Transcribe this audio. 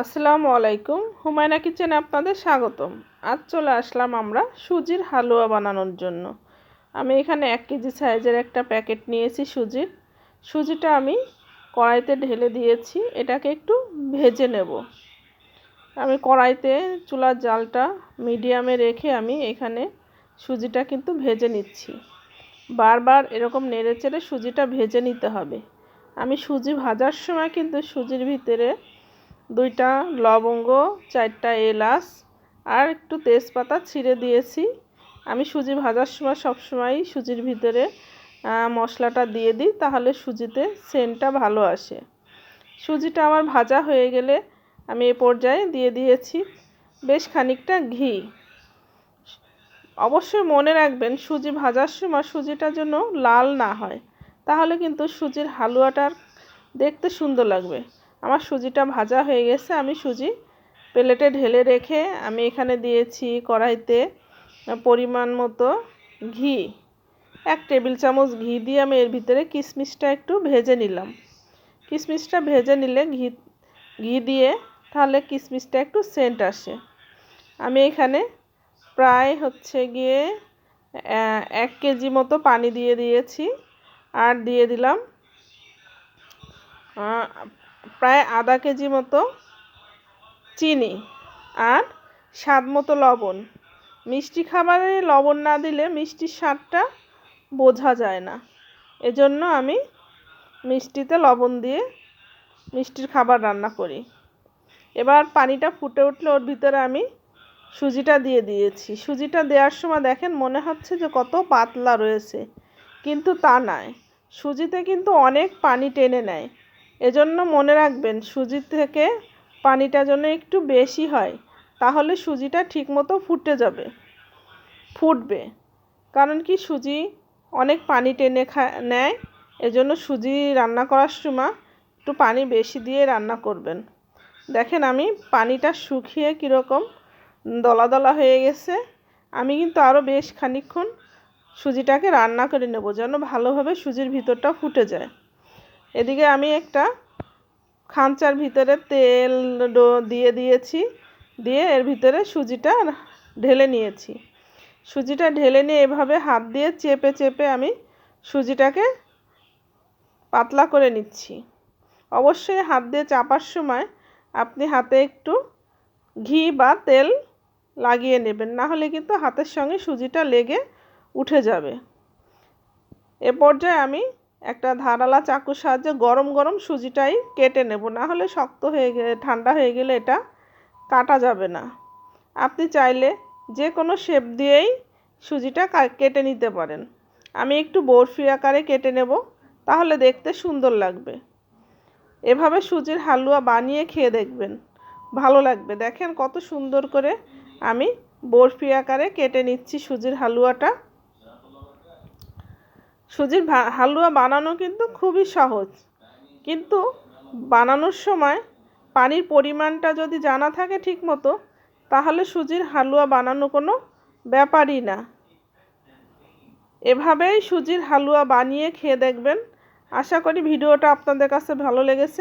আসসালামু আলাইকুম। হুমায়না কিচেনে আপনাদের স্বাগতম। আজ চলে আসলাম আমরা সুজির হালুয়া বানানোর জন্য। আমি এখানে এক কেজি সাইজের একটা প্যাকেট নিয়েছি সুজির। সুজিটা আমি কড়াইতে ঢেলে দিয়েছি। এটাকে একটু ভেজে নেব। আমি কড়াইতে চুলার জালটা মিডিয়ামে রেখে আমি এখানে সুজিটা কিন্তু ভেজে নিচ্ছি। বারবার এরকম নেড়ে চেড়ে সুজিটা ভেজে নিতে হবে। আমি সুজি ভাজার সময় কিন্তু সুজির ভিতরে দুইটা লবঙ্গ, চারটা এলাচ, আর একটু তেজপাতা ছিঁড়ে দিয়েছি। আমি সুজি ভাজার সময় সবসময়ই সুজির ভিতরে মশলাটা দিয়ে দিই, তাহলে সুজিতে সেন্টটা ভালো আসে। সুজিটা আমার ভাজা হয়ে গেলে আমি এ পর্যায়ে দিয়ে দিয়েছি বেশ খানিকটা ঘি। অবশ্যই মনে রাখবেন, সুজি ভাজার সময় সুজিটা যেন লাল না হয়, তাহলে কিন্তু সুজির হালুয়াটার দেখতে সুন্দর লাগবে। আমার সুজিটা ভাজা হয়ে গেছে, আমি সুজি প্লেটে ঢেলে রেখে আমি এখানে দিয়েছি কড়াইতে পরিমাণ মতো ঘি। এক টেবিল চামচ ঘি দিয়ে আমি এর ভিতরে কিশমিশটা একটু ভেজে নিলাম। কিশমিশটা ভেজে নিলে ঘি ঘি দিয়ে তাহলে কিশমিশটা একটু সেন্ট আসে। আমি এখানে প্রায় হচ্ছে গিয়ে এক কেজি মতো পানি দিয়ে দিয়েছি। আর দিয়ে দিলাম প্রায় আধা কেজি মতো চিনি আর স্বাদ মতো লবণ। মিষ্টি খাবারে লবণ না দিলে মিষ্টির স্বাদটা বোঝা যায় না। এজন্য আমি মিষ্টিতে লবণ দিয়ে মিষ্টির খাবার রান্না করি। এবার পানিটা ফুটে উঠলে ওর ভিতরে আমি সুজিটা দিয়ে দিয়েছি। সুজিটা দেওয়ার সময় দেখেন মনে হচ্ছে যে কত পাতলা রয়েছে, কিন্তু তা নয়। সুজিতে কিন্তু অনেক পানি টেনে নেয়। এজন্য মনে রাখবেন সুজি থেকে পানিটা যেন একটু বেশি হয়, তাহলে সুজিটা ঠিকমতো ফুটে যাবে, ফুটবে। কারণ কি, সুজি অনেক পানি টেনে খা, নেয়, এজন্য সুজি রান্না করার সময় একটু পানি বেশি দিয়ে রান্না করবেন। দেখেন আমি পানিটা শুকিয়ে কীরকম দলা দলা হয়ে গেছে, আমি কিন্তু আরও বেশ খানিক্ষণ সুজিটাকে রান্না করে নেব, যেন ভালোভাবে সুজির ভিতরটা ফুটে যায়। এদিকে আমি একটা খাঁচার ভিতরে তেল দিয়ে দিয়েছি, দিয়ে এর ভিতরে সুজিটা ঢেলে নিয়েছি। সুজিটা ঢেলে নিয়ে এভাবে হাত দিয়ে চেপে চেপে আমি সুজিটাকে পাতলা করে নিচ্ছি। অবশ্যই হাত দিয়ে চাপার সময় আপনি হাতে একটু ঘি বা তেল লাগিয়ে নেবেন, না হলে কিন্তু হাতের সঙ্গে সুজিটা লেগে উঠে যাবে। এ পর্যায়ে আমি একটা ধারালা চাকুর সাহায্যে গরম গরম সুজিটাই কেটে নেব। না হলে শক্ত হয়ে গেলে ঠান্ডা হয়ে গেলে এটা কাটা যাবে না। আপনি চাইলে যে কোনো শেপ দিয়েই সুজিটা কেটে নিতে পারেন। আমি একটু বরফি আকারে কেটে নেব, তাহলে দেখতে সুন্দর লাগবে। এভাবে সুজির হালুয়া বানিয়ে খেয়ে দেখবেন, ভালো লাগবে। দেখেন কত সুন্দর করে আমি বরফি আকারে কেটে নিচ্ছি সুজির হালুয়াটা। সুজির হালুয়া বানানো কিন্তু খুবই সহজ। কিন্তু বানানোর সময় পানির পরিমাণটা যদি জানা থাকে ঠিক মতো তাহলে সুজির হালুয়া বানানো কোনো ব্যাপারই না। এভাবেই সুজির হালুয়া বানিয়ে খেয়ে দেখবেন। আশা করি ভিডিওটা আপনাদের কাছে ভালো লেগেছে।